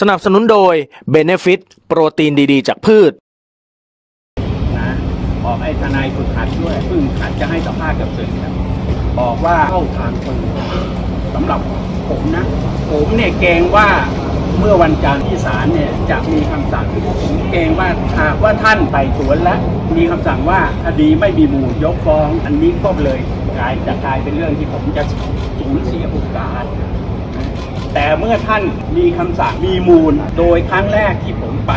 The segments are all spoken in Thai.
สนับสนุนโดย Benefit โปรตีนดีๆ จากพืช นะบอกให้ทนายฝึกหัดด้วยเพึ่งหัดจะให้สัมภาษณ์กับสื่อครับบอกว่าเข้าทางปืนสำหรับผมนะ ผมเนี่ยเกรงว่าเมื่อวันจันทร์ที่ศาลเนี่ยจะมีคำสั่งผมเกรงว่าหากว่าท่านไต่สวนและ มีคำสั่งว่าคดีไม่มีมูลยกฟ้อง อันนี้ก็เลยกลายจะกลายเป็นเรื่องที่ผมจะสูญเสียโอกาส แต่เมื่อท่านมีคำสั่งมีมูล โดยครั้งแรกที่ผมไป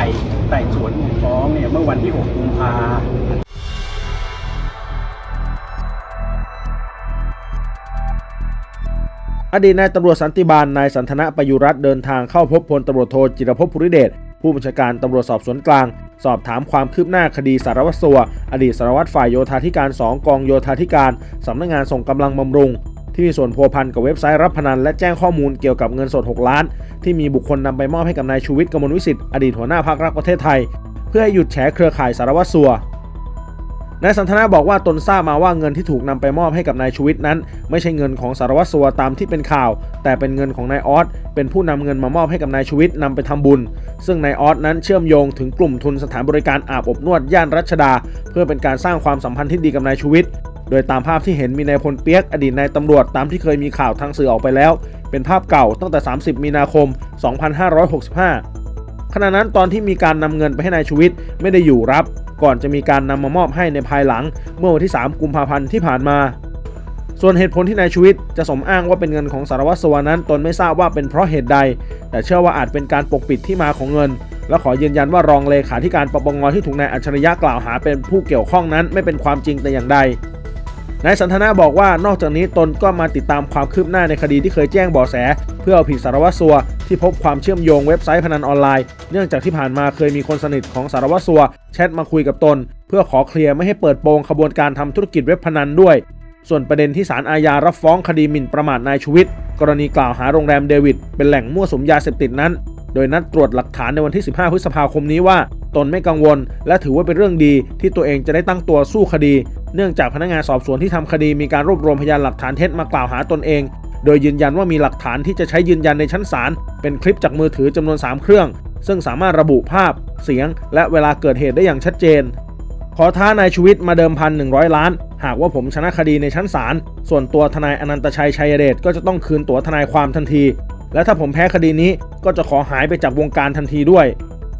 ไต่สวนมูลฟ้องเนี่ยเมื่อวันที่ 6 กุมภาอดีตนายตำรวจสันติบาลนายสันทนะประยุรัตเดินทางเข้าพบพลตำรวจโทจิรภพภูริเดชผู้บัญชาการตำรวจสอบสวนกลาง สอบถามความคืบหน้าคดีสารวัตรสัว อดีตสารวัตรฝ่ายโยธาธิการ 2 กองโยธาธิการ สำนักงานส่งกำลังบำรุง ที่มีส่วนพัวพันกับเว็บไซต์รับพนันและแจ้งข้อมูลเกี่ยวกับเงินสด 6 ล้าน ที่มีบุคคลนำไปมอบให้กับนายชูวิทย์กมลวิสิทธิ์อดีตหัวหน้าพรรครักประเทศไทย เพื่อให้หยุดแฉเครือข่ายสารวัตรสัวนายสันทนาบอกว่าตนทราบมาว่าเงินที่ถูกนำไปมอบให้กับนายชูวิทย์นั้น ไม่ใช่เงินของสารวัตรสัวตามที่เป็นข่าว แต่เป็นเงินของนายออสเป็นผู้นำเงินมามอบให้กับนายชูวิทย์นำไปทำบุญ ซึ่งนายออสนั้นเชื่อมโยงถึงกลุ่มทุนสถานบริการอาบอบนวดย่านรัชดา เพื่อเป็นการสร้างความสัมพันธ์ที่ดีกับนายชูวิทย์ โดยตามภาพที่เห็นมีนายพลเปียกอดีตนายตำรวจตามที่เคยมีข่าวทางสื่อออกไปแล้ว เป็นภาพเก่าตั้งแต่ 30 มีนาคม 2565 ขณะนั้นตอนที่มีการนำเงินไปให้นายชูวิทย์ไม่ได้อยู่รับ ก่อนจะมีการนำมามอบให้ในภายหลัง เมื่อวันที่ 3 กุมภาพันธ์ที่ผ่านมา ส่วนเหตุผลที่นายชูวิทย์จะสมอ้างว่าเป็นเงินของสารวัตรสัวนั้นตนไม่ทราบว่าเป็นเพราะเหตุใด แต่เชื่อว่าอาจเป็นการปกปิดที่มาของเงินและขอยืนยันว่ารองเลขาธิการปปงที่ถูกนายอัจฉริยะกล่าวหาเป็นผู้เกี่ยวข้องนั้นไม่เป็นความจริงแต่อย่างใด นายสันทนาบอกว่านอกจากนี้ตนก็มาติดตามความคืบหน้าในคดีที่เคยแจ้งเบาะแส เพื่อเอาผิดสารวัตรสัวที่พบความเชื่อมโยงเว็บไซต์พนันออนไลน์ เนื่องจากที่ผ่านมาเคยมีคนสนิทของสารวัตรสัวแชทมาคุยกับตน เพื่อขอเคลียร์ไม่ให้เปิดโปงขบวนการทำธุรกิจเว็บพนันด้วย ส่วนประเด็นที่ศาลอาญารับฟ้องคดีหมิ่นประมาทนายชูวิทย์กรณีกล่าวหาโรงแรมเดวิดเป็นแหล่งมั่วสุมยาเสพติดนั้น โดยนัดตรวจหลักฐานในวันที่ 15 พฤษภาคมนี้ว่า ตนไม่กังวล และถือว่าเป็นเรื่องดีที่ตัวเองจะได้ตั้งตัวสู้คดี เนื่องจากพนักงานสอบสวนที่ทำคดีมีการรวบรวมพยานหลักฐานเท็จมากล่าวหาตนเอง โดยยืนยันว่ามีหลักฐานที่จะใช้ยืนยันในชั้นศาลเป็นคลิปจากมือถือจำนวน 3 เครื่อง ซึ่งสามารถระบุภาพ เสียง และเวลาเกิดเหตุได้อย่างชัดเจน ขอท้านายชูวิทย์มาเดิมพัน100ล้านหากว่าผมชนะคดีในชั้นศาล ส่วนตัวทนายอนันตชัยชัยเดชก็จะต้องคืนตั๋วทนายความทันที และถ้าผมแพ้คดีนี้ก็จะขอหายไปจากวงการทันทีด้วย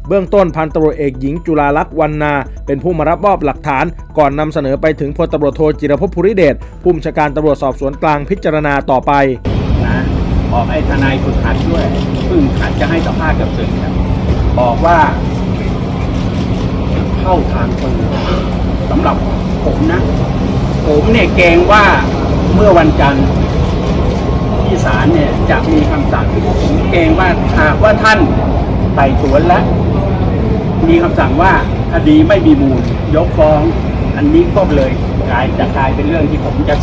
เบื้องต้นพันตำรวจเอกหญิงจุลาลักษณ์วันนา เป็นผู้มารับมอบหลักฐาน ก่อนนำเสนอไปถึงพลตำรวจโทจิรพภูริเดชผู้บัญชาการตำรวจสอบสวนกลางพิจารณาต่อไปนะบอกให้ทนายฝึกหัดด้วยพึ่งหัดจะให้สัมภาษณ์กับสื่อครับบอกว่า เข้าทางปืนสำหรับผมนะ ผมเนี่ยเกรงว่าเมื่อวันจันทร์ ที่ศาลเนี่ยจะมีคำสั่งผมเกรงว่าหากว่าท่านไต่สวนและ มีคำสั่งว่าคดีไม่มีมูล ยกฟ้อง อันนี้ก็เลยกลายจะกลายเป็นเรื่องที่ผมจะ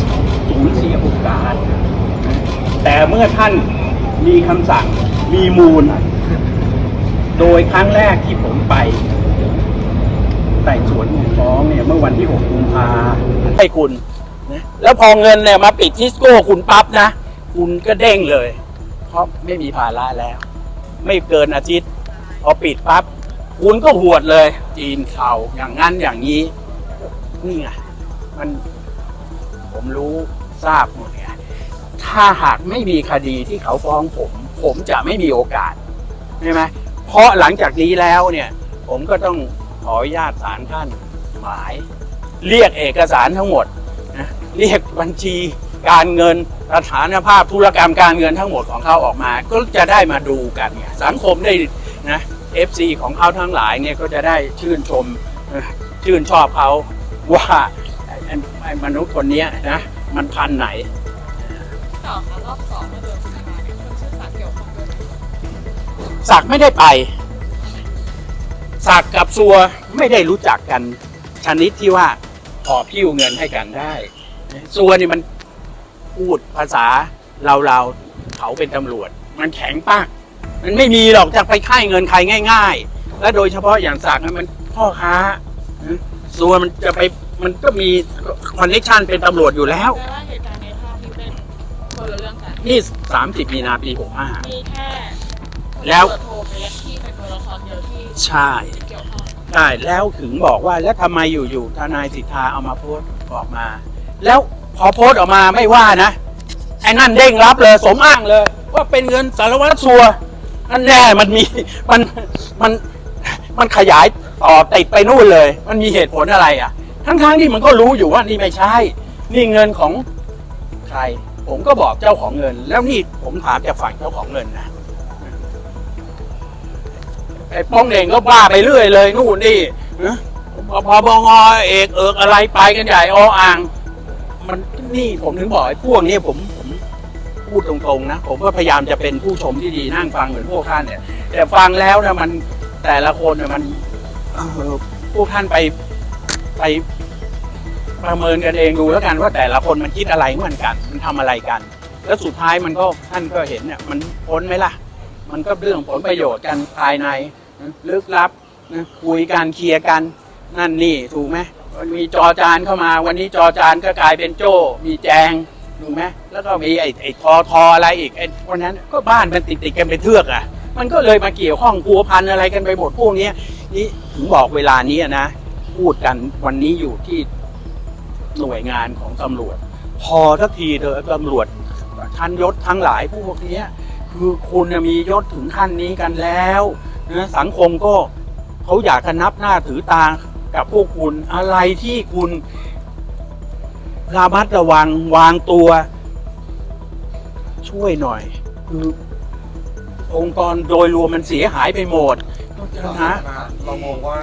สูญเสียโอกาสแต่เมื่อท่านมีคำสั่งมีมูล โดยครั้งแรกที่ผมไปไต่สวนฟ้องเนี่ยเมื่อวันที่ 6 กุมภาให้คุณนะแล้วพอเงินเนี่ยมาปิดทิสโก้คุณปั๊บนะ คุณก็เด้งเลย เพราะไม่มีภาระแล้ว ไม่เกินอาทิตย์พอปิดปั๊บคุณก็หวดเลย จีนเข่าอย่างนั้นอย่างนี้ นี่ไงมันผมรู้ทราบหมดไงถ้าหากไม่มีคดีที่เขาฟ้องผม ผมจะไม่มีโอกาสใช่ไหมเพราะหลังจากนี้แล้วเนี่ย ผมก็ต้องขออนุญาตศาลท่านหมาย เรียกเอกสารทั้งหมดนะเรียกบัญชี การเงินสถานภาพธุรกรรมการเงินทั้งหมดของเขาออกมา ก็จะได้มาดูกันไงสังคมได้นะ FC ของเขาทั้งหลายเนี่ยก็จะได้ชื่นชมชื่นชอบเขาว่าไอ้มนุษย์คนนี้นะมันพันไหนต่อคะรอบสองมาโดนนะคะมีคนชื่อสาเกี่ยวข้องด้วยไหมศักไม่ได้ไปศักกับซัวไม่ได้รู้จักกันชนิดที่ว่าหอบพิ้วเงินให้กันได้ซัวนี่มัน พูดภาษาเราเราๆเขาเป็นตำรวจ มันแข็งปากมันไม่มีหรอกจะไปค่ายเงินใครง่าย ๆ และโดยเฉพาะอย่างศักดิ์นั้นมันพ่อค้านะซัวมันจะไปมันก็มีคอนเนคชันเป็นตำรวจอยู่แล้วแต่ว่าเหตุการณ์ในภาพที่เป็นคนละเรื่องกัน นี่ 30 มีนาปี65มีแค่แล้วตำรจโทเลยและที่เป็นตัวละครเดียวที่ใช่ เกี่ยวข้องใช่แล้วถึงบอกว่าแล้วทำไมอยู่ๆทนายสิทธาเอามาโพสต์ออกมา แล้ว พอโพสต์ออกมาไม่ว่านะไอ้นั่นเด้งรับเลย สมอ้างเลย ว่าเป็นเงินสารวัตรสัวนั่นแน่มันมีมันมันมันขยายต่อติดไปนู่นเลย มันมีเหตุผลอะไรอะ ทั้งๆที่มันก็รู้อยู่ว่านี่ไม่ใช่ นี่เงินของใคร ผมก็บอกเจ้าของเงิน แล้วนี่ผมถามจากฝั่งเจ้าของเงินนะไอ้ป้องเหน่งก็บ้าไปเรื่อยเลยนู่นนี่พอพอบงเอกเอิกอะไรไปกันใหญ่ออ่าง มันนี่ผมถึงบอกไอ้พวกนี้ผมผมพูดตรงๆนะ ผมก็พยายามจะเป็นผู้ชมที่ดีนั่งฟังเหมือนพวกท่านเนี่ย แต่ฟังแล้วนะมันแต่ละคนเนี่ยมันเออพวกท่านไปไปประเมินกันเองดูแล้วกันว่าแต่ละคนมันคิดอะไรเหมือนกัน มันทำอะไรกัน แล้วสุดท้ายมันก็ท่านก็เห็นเนี่ยมันพ้นไหมล่ะ มันก็เรื่องผลประโยชน์กันภายในลึกลับนะคุยกันเคลียร์กันนั่นนี่ถูกไหม มีจอจานเข้ามา วันนี้จอจานก็กลายเป็นโจ้ มีแจงถูกไหมแล้วก็มีไอ้ไอ้ทอทออะไรอีกไอ้วันนั้นก็บ้านมันติดติดๆกันเป็นเทือกอะ มันก็เลยมาเกี่ยวข้องพัวพันอะไรกันไปหมดพวกนี้นี่ถึงบอกเวลานี้นะพูดกันวันนี้อยู่ที่หน่วยงานของตำรวจ พอสักทีเถอะตำรวจชั้นยศทั้งหลายพวกนี้คือคุณมียศถึงขั้นนี้กันแล้วนะสังคมก็เขาอยากจะนับหน้าถือตา กับพวกคุณอะไรที่คุณระมัดระวังวางตัว ช่วยหน่อย คือองค์กรโดยรวมมันเสียหายไปหมดนะเรามองว่า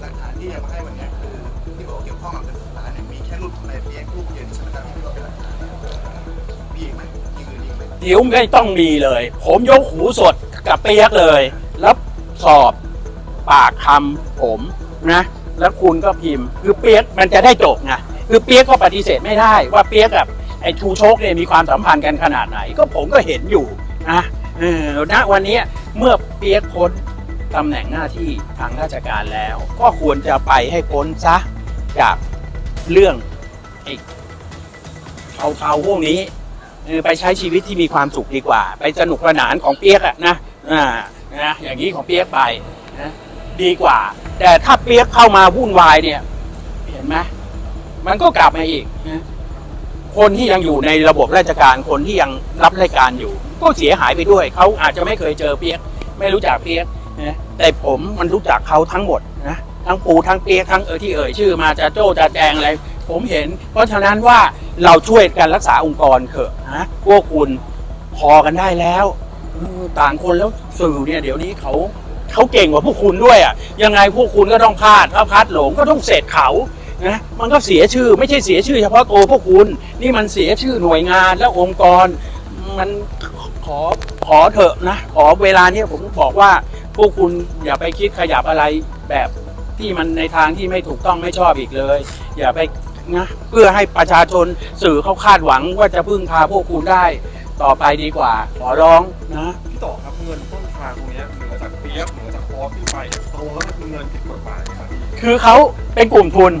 หลักฐานที่จะมาให้วันนี้คือที่บอกเกี่ยวข้องกับเงินสิบล้านเนี่ยมีแค่รูปของนายเปียกรูปเย็นใช่ไหมครับที่เราเป็นหลักฐานมีอีกไหมมีอื่นอีกไหมเดี๋ยวไม่ต้องมีเลย ผมยกหูสดกับเปียกเลยแล้วสอบ ปากคำผมนะแล้วคุณก็พิมพ์ คือเปียกมันจะได้จบไงคือเปียกก็ปฏิเสธไม่ได้ ว่าเปียกกับไอ้ชูโชคเนี่ยมีความสัมพันธ์กันขนาดไหน ก็ผมก็เห็นอยู่นะเออณวันนี้เมื่อเปียกพ้นตำแหน่งหน้าที่ทางราชการแล้ว ก็ควรจะไปให้พ้นซะจากเรื่องไอ้เทาๆพวกนี้ไปใช้ชีวิตที่มีความสุขดีกว่า ไปสนุกสนานของเปียกอะนะอ่านะอย่างนี้ของเปียกไปนะ ดีกว่า แต่ถ้าเปียกเข้ามาวุ่นวายเนี่ย เห็นไหมมันก็กลับมาอีกนะคนที่ยังอยู่ในระบบราชการคนที่ยังรับราชการอยู่ ก็เสียหายไปด้วย เขาอาจจะไม่เคยเจอเปียก ไม่รู้จักเปียกนะแต่ผมมันรู้จักเขาทั้งหมดนะทั้งปูทั้งเปียกทั้งเออที่เอ่ยชื่อมาจะโจ้จะแจงอะไรผมเห็น เพราะฉะนั้นว่าเราช่วยกันรักษาองค์กรเถอะนะพวกคุณพอกันได้แล้วต่างคนแล้วสื่อเนี่ยเดี๋ยวนี้เขา เขาเก่งกว่าพวกคุณด้วยอะยังไงพวกคุณก็ต้องพลาดถ้าพลาดหลงก็ต้องเสร็จเขานะมันก็เสียชื่อไม่ใช่เสียชื่อ เฉพาะตัวพวกคุณ นี่มันเสียชื่อหน่วยงานและองค์กร มันขอขอเถอะนะขอเวลาเนี้ยผมบอกว่าพวกคุณอย่าไปคิดขยับอะไรแบบที่มันในทางที่ไม่ถูกต้องไม่ชอบอีกเลย อย่าไปนะเพื่อให้ประชาชนสื่อเขาคาดหวังว่าจะพึ่งพาพวกคุณได้ต่อไปดีกว่า ขอร้องนะพี่ต่อครับเงินต้น ยกเหนือจากออฟที่ไปตรงแล้วมันคือเงินผิดกฎหมายครับพี่คือเขาเป็นกลุ่มทุน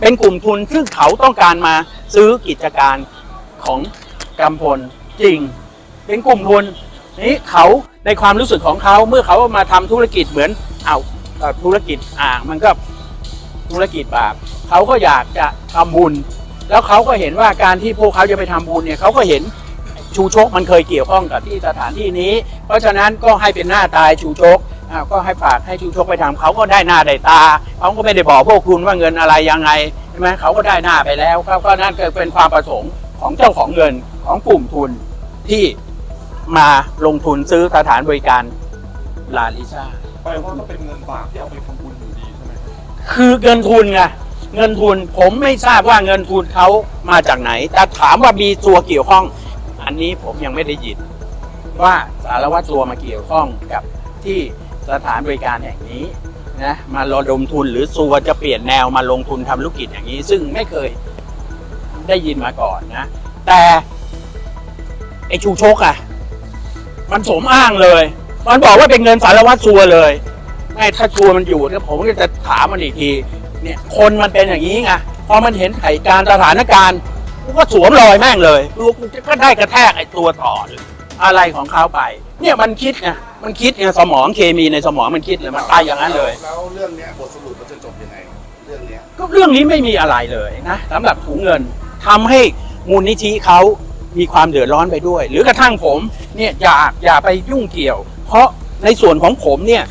เป็นกลุ่มทุนซึ่งเขาต้องการมาซื้อกิจการของกำพลจริง เป็นกลุ่มทุนนี้เขาในความรู้สึกของเขาเมื่อเขามาทำธุรกิจเหมือนเอาธุรกิจอ่างมันก็ธุรกิจบาปเขาก็อยากจะทำบุญ แล้วเขาก็เห็นว่าการที่พวกเขาจะไปทำบุญเนี่ยเขาก็เห็น ชูชกมันเคยเกี่ยวข้องกับที่สถานที่นี้ เพราะฉะนั้นก็ให้เป็นหน้าตายชูชกอ่าก็ให้ฝากให้ชูชกไปทำเขาก็ได้หน้าได้ตาเขาก็ไม่ได้บอกพวกคุณว่าเงินอะไรยังไงใช่ไหมเขาก็ได้หน้าไปแล้วเขาก็นั่นก็เป็นความประสงค์ของเจ้าของเงินของกลุ่มทุนที่มาลงทุนซื้อสถานบริการลาลิซ่าแปลว่าก็เป็นเงินบาปที่เอาไปทำบุญอยู่ดีใช่ไหมครับคือเงินทุนไงเงินทุนผมไม่ทราบว่าเงินทุนเขามาจากไหน แต่ถามว่ามีตัวเกี่ยวข้อง อันนี้ผมยังไม่ได้ยิน ว่าสารวัตรตัวมาเกี่ยวข้องกับที่สถานบริการแห่งนี้นะมาระดมทุนหรือซัวจะเปลี่ยนแนวมาลงทุนทำธุรกิจอย่างนี้ ซึ่งไม่เคยได้ยินมาก่อนนะ แต่ไอชูชกอะมันสมอ้างเลย มันบอกว่าเป็นเงินสารวัตรสัวเลยไม่ถ้าชัวมันอยู่เนี่ยผมก็จะถามมันอีกที เนี่ย คนมันเป็นอย่างนี้ไงพอมันเห็นไถการสถานการณ์ กูก็สวมรอยแม่งเลยกูกูก็ได้กระแทกไอ้ตัวต่อเลยอะไรของเขาไป เนี่ยมันคิดไงมันคิดไงสมองเคมีในสมองมันคิดเลยมันไปอย่างนั้นเลย แล้วเรื่องเนี้ยบทสรุปมันจะจบยังไง เรื่องเนี้ยก็เรื่องนี้ไม่มีอะไรเลยนะสำหรับถุงเงินทำให้มูลนิธิเขามีความเดือดร้อนไปด้วย หรือกระทั่งผมเนี่ยอย่าอย่าไปยุ่งเกี่ยว เพราะในส่วนของผมเนี่ย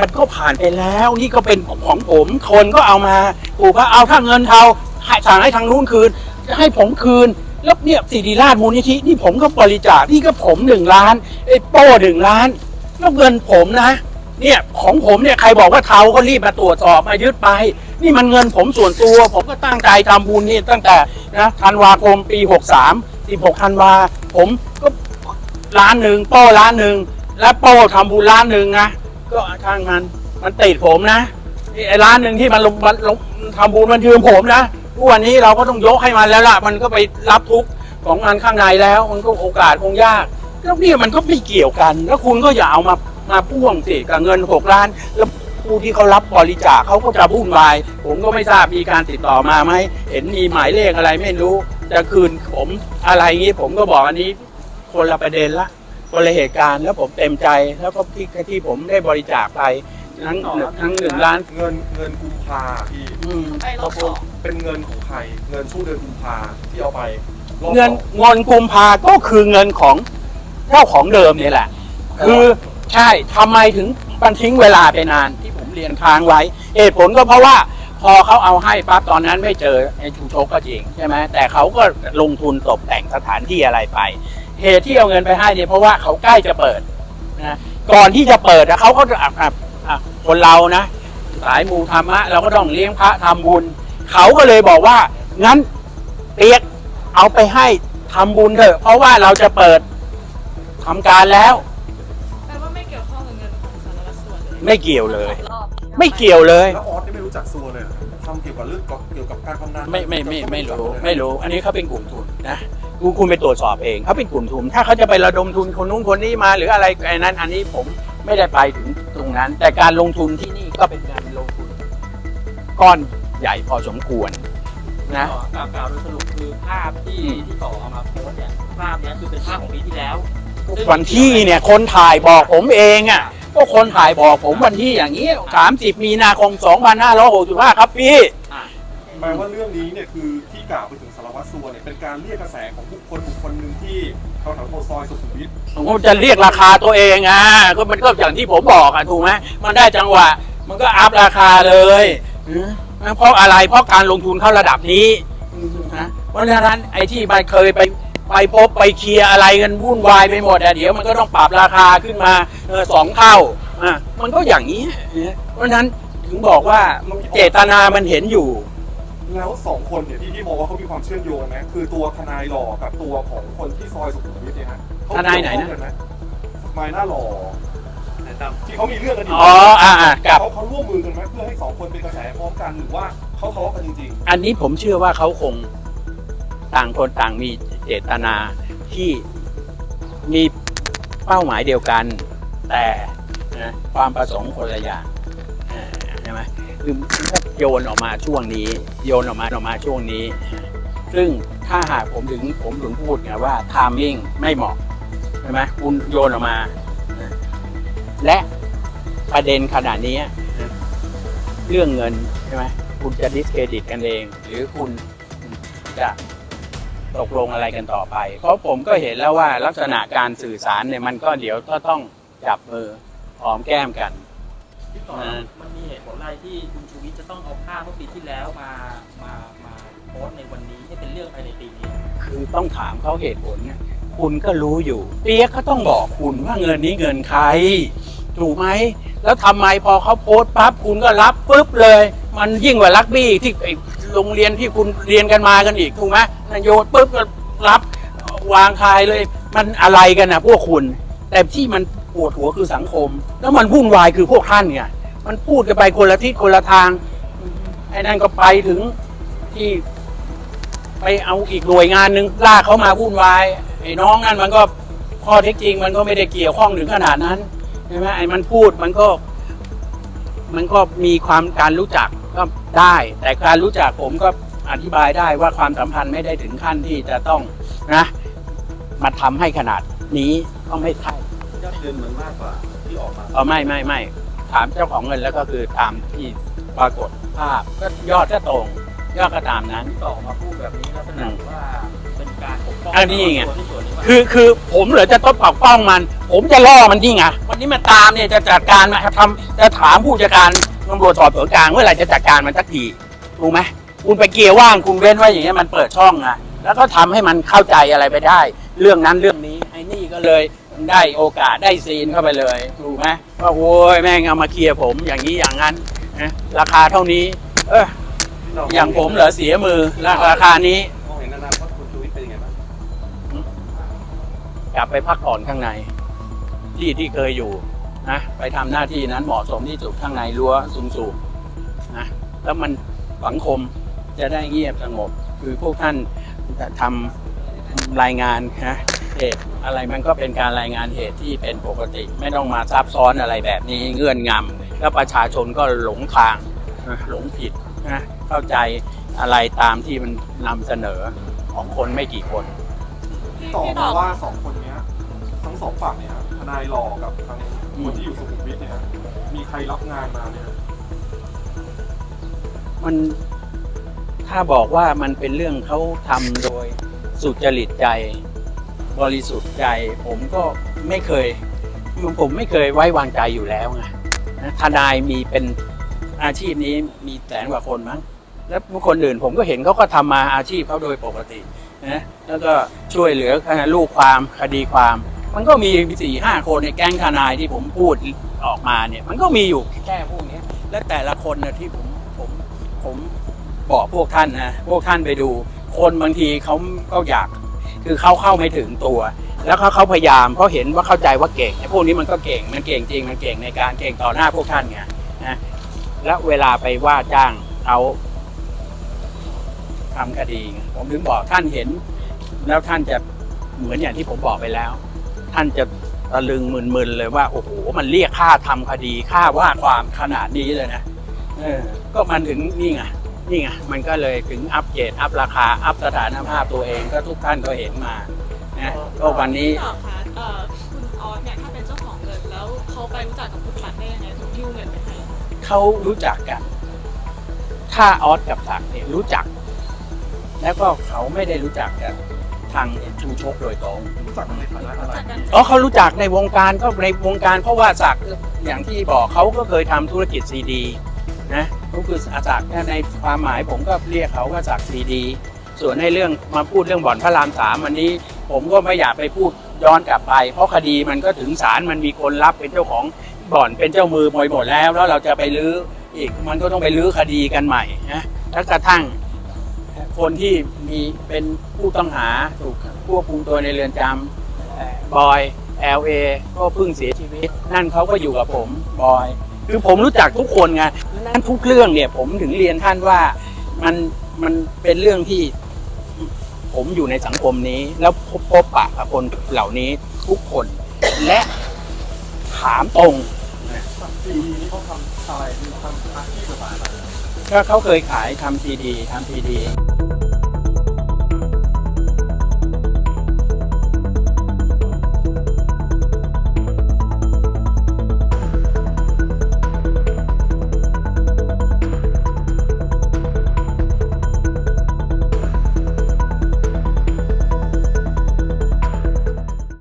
มันก็ผ่านไปแล้วนี่ก็เป็นของผมคนก็เอามาถูกปะเอาถ้าเงินเทาให้สั่งให้ทางนู้นคืน จะให้ผมคืน แล้วเนี่ยสิริราชมูลนิธินี่ผมก็บริจาคนี่ก็ผมหนึ่งล้านไอ้โป้หนึ่งล้านแล้วเงินผมนะ เนี่ยของผมเนี่ยใครบอกว่าเทาก็รีบมาตรวจสอบมายึดไป นี่มันเงินผมส่วนตัว ผมก็ตั้งใจทำบุญนี่ตั้งแต่นะธันวาคมปี 63 16ธันวาผมก็ล้านหนึ่งโป้ล้านหนึ่งแล้วโป้ทำบุญล้านหนึ่งนะก็ทางมันมันติดผมนะไอ้ล้านหนึ่งที่มันลงมันลงทำบุญมันยืมผมนะ ทุกวันนี้เราก็ต้องยกให้มันแล้วล่ะ มันก็ไปรับทุกข์ของมันข้างในแล้ว มันก็โอกาสคงยากแล้วเนี่ยมันก็ไม่เกี่ยวกัน แล้วคุณก็อย่าเอามามาพ่วงสิกับเงินหกล้าน แล้วผู้ที่เขารับบริจาคเขาก็จะวุ่นวาย ผมก็ไม่ทราบมีการติดต่อมาไหมเห็นมีหมายเลขอะไรไม่รู้ จะคืนผมอะไรอย่างนี้ผมก็บอกอันนี้ คนละประเด็นละคนละเหตุการณ์แล้วผมเต็มใจ แล้วก็ที่ที่ผมได้บริจาคไปทั้งทั้งหนึ่งล้าน เงินเงินกุมภาพี่ อืม ไปรอบสอง เป็นเงินของใคร เงินช่วงเดือนกุมภาที่เอาไปรอบเงินสอเงินกุมภาก็คือเงินของเจ้าของเดิมเนี่ยแหละ คือใช่ทำไมถึงมันทิ้งเวลาไปนานที่ผมเรียนค้างไว้เหตุผลก็เพราะว่า พอเขาเอาให้ปั๊บตอนนั้นไม่เจอไอ้ชูชกก็จริงใช่ไหมแต่เขาก็ลงทุนตกแต่งสถานที่อะไรไป เหตุที่เอาเงินไปให้เนี่ยเพราะว่าเขาใกล้จะเปิดนะก่อนที่จะเปิดนะเขาก็จะอะอะอะคนเรานะ สายมูธรรมะเราก็ต้องเลี้ยงพระทำบุญ เขาก็เลยบอกว่า งั้นเปียกเอาไปให้ทำบุญเถอะ เพราะว่าเราจะเปิดทำการแล้ว แปลว่าไม่เกี่ยวข้องกับเงินของสารวัตรสัวเลยไม่เกี่ยวเลย รอบไม่เกี่ยวเลย แล้วออสนี่ไม่รู้จักซัวเลยเหรอทำเกี่ยวกับเรื่องเกี่ยวกับการพนันไม่ไม่ไม่ไม่รู้เลยไม่รู้ อันนี้เขาเป็นกลุ่มทุนนะคุณคุณไปตรวจสอบเองเขาเป็นกลุ่มทุน ถ้าเขาจะไประดมทุนคนนู้นคนนี้มา หรืออะไรไอ้นั้น อันนี้ผมไม่ได้ไปถึงตรงนั้น แต่การลงทุนที่นี่ก็เป็นการลงทุนก้อน ใหญ่พอสมควรนะกล่าวกล่าวโดยสรุปคือภาพที่อืมที่ต่อเอามาโพสต์เนี่ยภาพเนี้ยคือเป็นภาพของปีที่แล้วซึ่งวันที่เนี่ยคนถ่ายบอกผมเองอะก็คนถ่ายบอกผมวันที่อย่างนี้ 30 มีนาคม 2565 ครับพี่แปลว่าเรื่องนี้เนี่ยคือที่กล่าวไปถึงสารวัตรซัวเนี่ยเป็นการเรียกกระแสของบุคคลบุคคลหนึ่งที่แถวแถวโพซอยสุขุมวิทผมก็จะเรียกราคาตัวเองอะก็มันก็อย่างที่ผมบอกอะถูกไหมมันได้จังหวะ มันก็อัพราคาเลยนะ เพราะอะไรเพราะการลงทุนเข้าระดับนี้นะเพราะฉะนั้นไอ้ที่มันเคยไปไปพบไปเคลียร์อะไรกันวุ่นวายไปหมดอะเดี๋ยวมันก็ต้องปรับราคาขึ้นมาเออสองเท่าอะมันก็อย่างนี้นะเพราะฉะนั้นถึงบอกว่าเจตนามันเห็นอยู่ แล้วสองคนเนี่ยที่ที่มองว่าเขามีความเชื่อมโยงนะคือตัวทนายหล่อกับตัวของคนที่ซอยสุขุมวิทเนี่ยฮะเขทนายไหนนะเกี่วข้องกัทนายหน้าหล่อ ที่เขามีเรื่องกันอยู่อ๋ออ่าอ่ากับ เขาเขาร่วมมือกันไหมเพื่อให้สองคนเป็นกระแสพร้อมกันหรือว่าเขาทะเลาะกันจริงอันนี้ผมเชื่อว่าเขาคงต่างคนต่างมีเจตนาที่มีเป้าหมายเดียวกัน แต่นะความประสงค์คนละอย่างอ่าใช่ไหมคือถ้าโยนออกมาช่วงนี้ โยนออกมาออกมาช่วงนี้ ซึ่งถ้าหากผมถึงผมถึงพูดไงว่าทามมิ่งไม่เหมาะใช่ไหมคุณโยนออกมา และประเด็นขนาดนี้เรื่องเงินใช่ไหมคุณจะดิสเครดิตกันเอง หรือคุณจะตกลงอะไรกันต่อไป เพราะผมก็เห็นแล้วว่าลักษณะการสื่อสารเนี่ยมันก็เดี๋ยวก็ต้องจับมือหอมแก้มกันพี่ต่ออ่ามันมีเหตุผลอะไรที่คุณชูวิทย์จะต้องเอาภาพเมื่อปีที่แล้วมามามาโพสต์ในวันนี้ให้เป็นเรื่องภายในปีนี้ คือต้องถามเขาเหตุผลเนี่ยคุณก็รู้อยู่ เปียกก็ต้องบอกคุณว่าเงินนี้เงินใคร ถูกไหม แล้วทำไมพอเขาโพสต์ปั๊บคุณก็รับปุ๊บเลย มันยิ่งกว่าลักบี้ที่โรงเรียนที่คุณเรียนกันมากันอีกถูกไหมนายโยนปุ๊บก็รับวางคายเลย มันอะไรกันนะพวกคุณ แต่ที่มันปวดหัวคือสังคม แล้วมันวุ่นวายคือพวกท่านไงมันพูดกันไปคนละทิศคนละทางไอ้นั่นก็ไปถึงที่ไปเอาอีกหน่วยงานหนึ่งลากเขามาวุ่นวายไอ้น้องนั่นมันก็ข้อเท็จจริงมันก็ไม่ได้เกี่ยวข้องถึงขนาดนั้น ช่ไหมไอ้มันพูดมันก็ มันก็มีความการรู้จักก็ได้ แต่การรู้จักผมก็อธิบายได้ว่าความสัมพันธ์ไม่ได้ถึงขั้นที่จะต้องนะมาทำให้ขนาดนี้ก็ไม่ใช่ยอดเงินมันมากกว่าที่ออกมาเออไม่ไม่ไม่ถามเจ้าของเงินแล้วก็คือตามที่ปรากฏภาพก็ยอดก็ตรง ยอดก็ตามนั้นที่ต่อมาพูดแบบนี้ลักษณะว่า องอันนี้ไงส่วนที่ส่วนนี้ว่าคือคือผมเหลือจะต้นปกป้องมัน ผมจะล่อมันที่ไงวันนี้มันตามเนี่ยจะจัดการมาทำจะถามผู้จัดการตำรวจสอบสวนกลางเมื่อไหร่จะจัดการมันสักทีถูกไหมคุณไปเกียร์ว่างคุณเว้นไว้อย่างเงี้ยมันเปิดช่องอะแล้วก็ทำให้มันเข้าใจอะไรไปได้ เรื่องนั้นเรื่องนี้ไอ้นี่ก็เลยได้โอกาสได้ซีนเข้าไปเลยถูกไหมว่าโว้ยแม่งเอามาเคลียร์ผมอย่างนี้อย่างนั้นนะราคาเท่านี้ เอออย่างผมเหรอเสียมือราคานี้ มองเห็นอนาคตคุณชูวิทย์เป็นยังไงบ้าง กลับไปพักผ่อนข้างใน ที่ที่เคยอยู่นะไปทำหน้าที่นั้นเหมาะสมที่สุดข้างในรั้วสูงๆนะแล้วมันสังคมจะได้เงียบสงบ คือพวกท่านจะทำรายงานนะเหตุอะไรมันก็เป็นการรายงานเหตุที่เป็นปกติ ไม่ต้องมาซับซ้อนอะไรแบบนี้เงื่อนงำแล้วประชาชนก็หลงทางหลงผิดนะเข้าใจอะไรตามที่มันนำเสนอของคนไม่กี่คน ต่อมาว่าสองคนเนี้ยทั้งสองฝั่งเนี่ยทนายหลอกับทางคนที่อยู่สุขุมวิทเนี่ยมีใครรับงานมาเนี่ยมันถ้าบอกว่ามันเป็นเรื่องเขาทำโดยสุจริตใจ บริสุทธิ์ใจ ผมก็ไม่เคย ผมไม่เคยไว้วางใจอยู่แล้วไงนะทนายมีเป็นอาชีพนี้มีแสนกว่าคนมั้ง แล้วคนอื่นผมก็เห็นเขาก็ทำมาอาชีพเขาโดยปกตินะแล้วก็ช่วยเหลือลูกความคดีความ มันก็มีสี่ห้าคนในแก๊งทนายที่ผมพูดออกมาเนี่ย มันก็มีอยู่แค่พวกนี้และแต่ละคนนะที่ผมผมผมบอกพวกท่านนะพวกท่านไปดู คนบางทีเขาก็อยาก คือเขาเข้าไม่ถึงตัว แล้วเขาเขาพยายามเพราเห็นว่าเข้าใจว่าเก่งไอ้พวกนี้มันก็เก่งมันเก่งจริงมันเก่งในการเก่งต่อหน้าพวกท่านไงนะแล้วเวลาไปว่าจ้างเขา ทำคดีไงผมถึงบอกท่านเห็น แล้วท่านจะเหมือนอย่างที่ผมบอกไปแล้ว ท่านจะตะลึงมึนๆเลยว่าโอ้โหมันเรียกค่าทำคดีค่าว่าความขนาดนี้เลยนะเออก็มันถึงนี่ไงนี่ไงมันก็เลยถึงอัปเกรดอัพราคาอัพสถานภาพตัวเองก็ทุกท่านก็เห็นมานะก็วันนี้พี่ดอกคะเอ่อคุณออสเนี่ยถ้าเป็นเจ้าของเงินแล้วเขาไปรู้จักกับคุณปัดได้ยังไงถึงยิ้วเงินไปให้เขารู้จักกัน ถ้าออสกับศักดิ์เนี่ยรู้จัก แล้วก็เขาไม่ได้รู้จักกับทางชูชกโดยตรง รู้จักกันในฐานะอะไรรู้จักกันอ๋อเขารู้จักในวงการก็ในวงการเพราะว่าศักดิ์อย่างที่บอกเขาก็เคยทำธุรกิจซีดีนะก็คืออาศักดิ์ในความหมายผมก็เรียกเขาว่าศักดิ์ซีดี ส่วนในเรื่องมาพูดเรื่องบ่อนพระรามสามวันนี้ ผมก็ไม่อยากไปพูดย้อนกลับไป เพราะคดีมันก็ถึงศาลมันมีคนรับเป็นเจ้าของบ่อนเป็นเจ้ามือมวยหมดแล้ว แล้วเราจะไปลื้ออีกมันก็ต้องไปลื้อคดีกันใหม่นะแล้วกระทั่ง คนที่มีเป็นผู้ต้องหาถูกควบคุมตัวในเรือนจำเอ่อบอย LA ก็เพิ่งเสียชีวิต นั่นเขาก็อยู่กับผมบอย คือผมรู้จักทุกคนไงนั้นทุกเรื่องเนี่ยผมถึงเรียนท่านว่ามันมันเป็นเรื่องที่ผมอยู่ในสังคมนี้ แล้วพบพบปะกับคนเหล่านี้ทุกคน และถามตรงซีดีนี่เขาทำอะไรทำอาชีพแบบอะไรก็เขาเคยขายทำซีดีทำซีดี